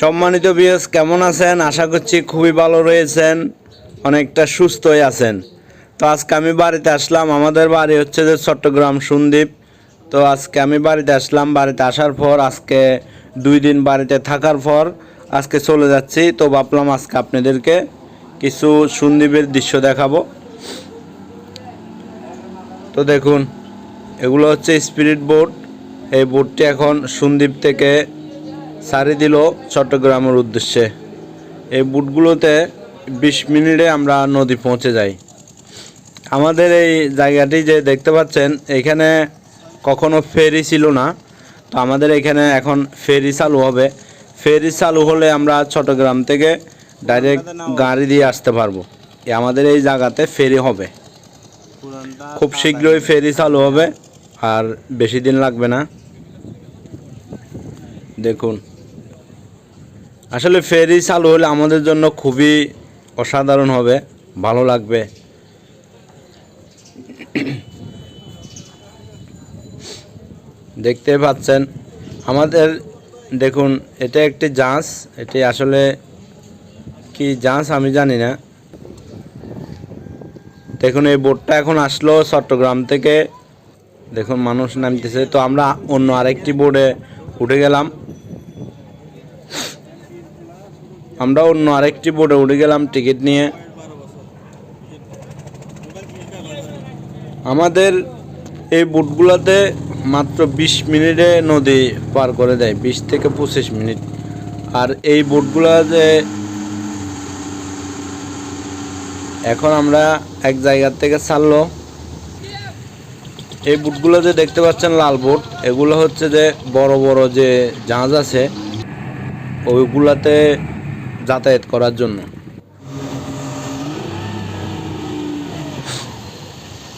সম্মানিত বিয়স কেমন আছেন? আশা করছি খুবই ভালো রয়েছেন, অনেকটা সুস্থই আছেন। তো আজকে আমি বাড়িতে আসলাম, আমাদের বাড়ি হচ্ছে যে চট্টগ্রাম সন্দ্বীপ। তো আজকে আমি বাড়িতে আসলাম, বাড়িতে আসার পর আজকে দুই দিন বাড়িতে থাকার পর আজকে চলে যাচ্ছি। তো ভাবলাম আজকে আপনাদেরকে কিছু সন্দ্বীপের দৃশ্য দেখাবো। তো দেখুন, এগুলো হচ্ছে স্পিরিট বোট এই বোটটি এখন সন্দ্বীপ থেকে সারি দিল চট্টগ্রামের উদ্দেশ্যে। এই বুটগুলোতে বিশ মিনিটে আমরা নদী পৌঁছে যাই। আমাদের এই জায়গাটি যে দেখতে পাচ্ছেন, এখানে কখনো ফেরি ছিল না। তো আমাদের এখানে এখন ফেরি চালু হবে। ফেরি চালু হলে আমরা চট্টগ্রাম থেকে ডাইরেক্ট গাড়ি দিয়ে আসতে পারব। আমাদের এই জায়গাতে ফেরি হবে। খুব শীঘ্রই ফেরি চালু হবে, আর বেশি দিন লাগবে না। দেখুন। আসলে ফেরি চালু হলে আমাদের জন্য খুবই অসাধারণ হবে, ভালো লাগবে। দেখতে পাচ্ছেন, আমাদের দেখুন, এটা একটি জাঁজ এটি আসলে কি জাঁজ আমি জানি না। দেখুন, এই বোটটা এখন আসলো চট্টগ্রাম থেকে। দেখুন, মানুষ নামতেছে। তো আমরা অন্য আরেকটি বোর্ডে উঠে গেলাম। আমরা অন্য আরেকটি বোর্ডে উঠে গেলাম টিকিট নিয়ে। আমাদের এই বোটগুলোতে মাত্র বিশ মিনিটে নদী পার করে দেয়, বিশ থেকে পঁচিশ মিনিট। আর এই বোটগুলোতে এখন আমরা এক জায়গার থেকে ছাড়লো। এই বুটগুলো যে দেখতে পাচ্ছেন লাল বুট এগুলো হচ্ছে যে বড় বড় যে জাহাজ আছে ওইগুলাতে যাতায়াত করার জন্য।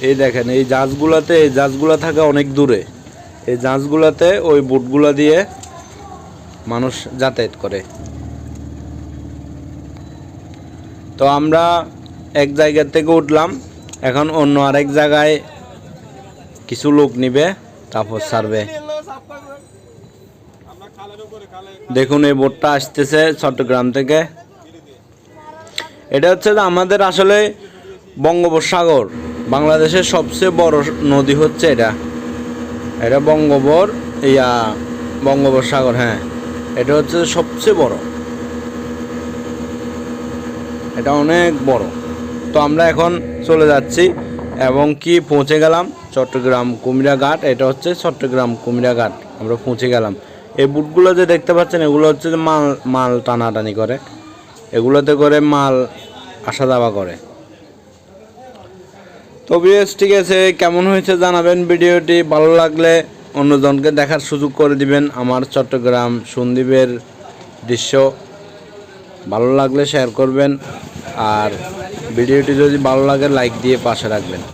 এই দেখেন, এই জাহাজগুলোতে, এই জাহাজগুলো থাকে অনেক দূরে। এই জাহাজগুলোতে ওই বুটগুলো দিয়ে মানুষ যাতায়াত করে। তো আমরা এক জায়গা থেকে উঠলাম, এখন অন্য আরেক জায়গায় কিছু লোক নিবে, তারপর ছাড়বে। দেখুন, এই বোটটা আসতেছে চট্টগ্রাম থেকে। এটা হচ্ছে আমাদের আসলে বঙ্গোপসাগর, বাংলাদেশের সবচেয়ে বড় নদী হচ্ছে এটা। এটা বঙ্গোবর ইয়া, বঙ্গোপসাগর হ্যাঁ। এটা হচ্ছে সবচেয়ে বড়। এটা অনেক বড়। তো আমরা এখন চলে যাচ্ছি এবং কি পৌঁছে গেলাম? চট্টগ্রাম কুমিরা ঘাট। এটা হচ্ছে চট্টগ্রাম কুমিরা ঘাট। আমরা পৌঁছে গেলাম। এই বুটগুলো যে দেখতে পাচ্ছেন, এগুলো হচ্ছে যে মাল মাল টানাটানি করে। এগুলোতে করে মাল আসা যাওয়া করে। তো বিএস ঠিক আছে, কেমন হয়েছে জানাবেন ভিডিওটি। ভালো লাগলে অন্যজনকে দেখার সুযোগ করে দিবেন। আমার চট্টগ্রাম সন্দীপের দৃশ্য। ভালো লাগলে শেয়ার করবেন। আর ভিডিওটি যদি ভালো লাগে লাইক দিয়ে পাশে রাখবেন।